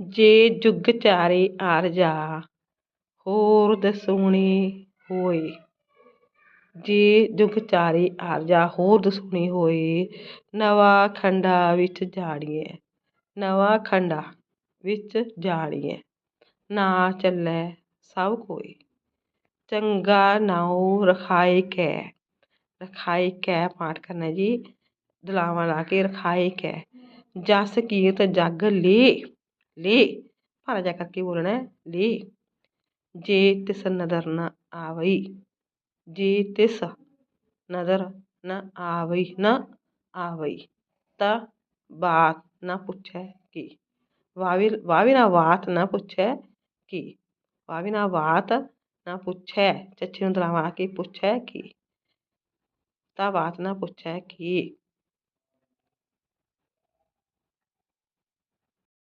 ਜੇ ਜੁਗ ਚਾਰੇ ਆਰਜਾ ਹੋਰ ਦਸੂਣੀ ਹੋਏ। ਜੇ ਜੁਗ ਚਾਰੇ ਆਰਜਾ ਹੋਰ ਦਸੂਣੀ ਹੋਏ। ਨਵਾਂ ਖੰਡਾ ਵਿੱਚ ਜਾੜੀਏ ਨਵਾਂ ਖੰਡਾ ਵਿੱਚ ਜਾੜੀਏ ਨਾ ਚੱਲੈ ਸਭ ਕੋਈ ਚੰਗਾ ਨਾਉ ਰਖਾਏ ਕੈ। ਰਖਾਏ ਕੈ ਪਾਠ ਕਰਨਾ ਜੀ, ਦਲਾਵਾਂ ਲਾ ਕੇ ਰਖਾਏ ਕੈ। ਜਸ ਕੀਰਤ ਜਗ ਲੇ। ले। पारा जा करके बोलना है, ले। जे तिस नदर न आवई। जे तिस नदर न आवई न आवई। त बात न पूछे कि। वावी वाविना बात न पूछे कि। वाविना बात न पूछे चच्छे द्रामा के पूछे कि। ता बात न पूछे कि।